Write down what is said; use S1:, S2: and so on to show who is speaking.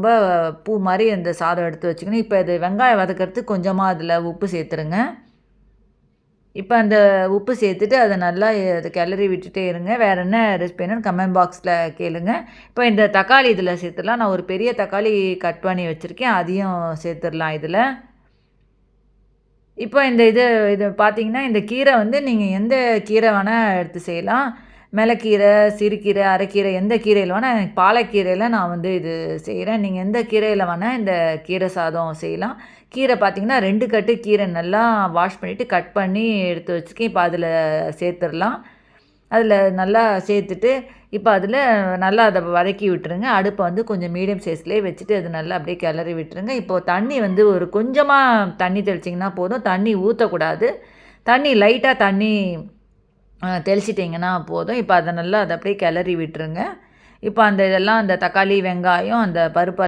S1: ரொம்ப பூ மாதிரி அந்த சாதம் எடுத்து வச்சுக்கணும். இப்போ இது வெங்காயம் வதக்கிறதுக்கு கொஞ்சமாக அதில் உப்பு சேர்த்துருங்க. இப்போ அந்த உப்பு சேர்த்துட்டு அதை நல்லா அது கிளறி விட்டுட்டே இருங்க. வேறு என்ன ரெசிபி கமெண்ட் பாக்ஸில் கேளுங்க. இப்போ இந்த தக்காளி இதில் சேர்த்துடலாம். நான் ஒரு பெரிய தக்காளி கட் பண்ணி வச்சுருக்கேன். அதையும் சேர்த்துடலாம் இதில். இப்போ இந்த இது இது பார்த்தீங்கன்னா இந்த கீரை வந்து நீங்கள் எந்த கீரை வேணால் எடுத்து செய்யலாம். மிளக்கீரை சிறுகீரை அரைக்கீரை எந்த கீரையில் வேணால் பாலக்கீரையில் நான் வந்து இது செய்கிறேன் நீங்கள் எந்த கீரையில் வேணால் இந்த கீரை சாதம் செய்யலாம். கீரை பார்த்திங்கன்னா ரெண்டு கட்டு கீரை நல்லா வாஷ் பண்ணிவிட்டு கட் பண்ணி எடுத்து வச்சுருக்கேன் இப்போ அதில் சேர்த்துடலாம். அதில் நல்லா சேர்த்துட்டு இப்போ அதில் நல்லா அதை வதக்கி விட்டுருங்க. அடுப்பை வந்து கொஞ்சம் மீடியம் சைஸ்லேயே வச்சுட்டு அது நல்லா அப்படியே கிளறி விட்டுருங்க. இப்போது தண்ணி வந்து ஒரு கொஞ்சமாக தண்ணி தெளிச்சிங்கன்னா போதும். தண்ணி ஊற்றக்கூடாது தண்ணி லைட்டாக தண்ணி தெளிச்சிட்டிங்கன்னா போதும். இப்போ அதை நல்லா அதை அப்படியே கிளறி விட்டுருங்க. இப்போ அந்த இதெல்லாம் அந்த தக்காளி வெங்காயம் அந்த பருப்பு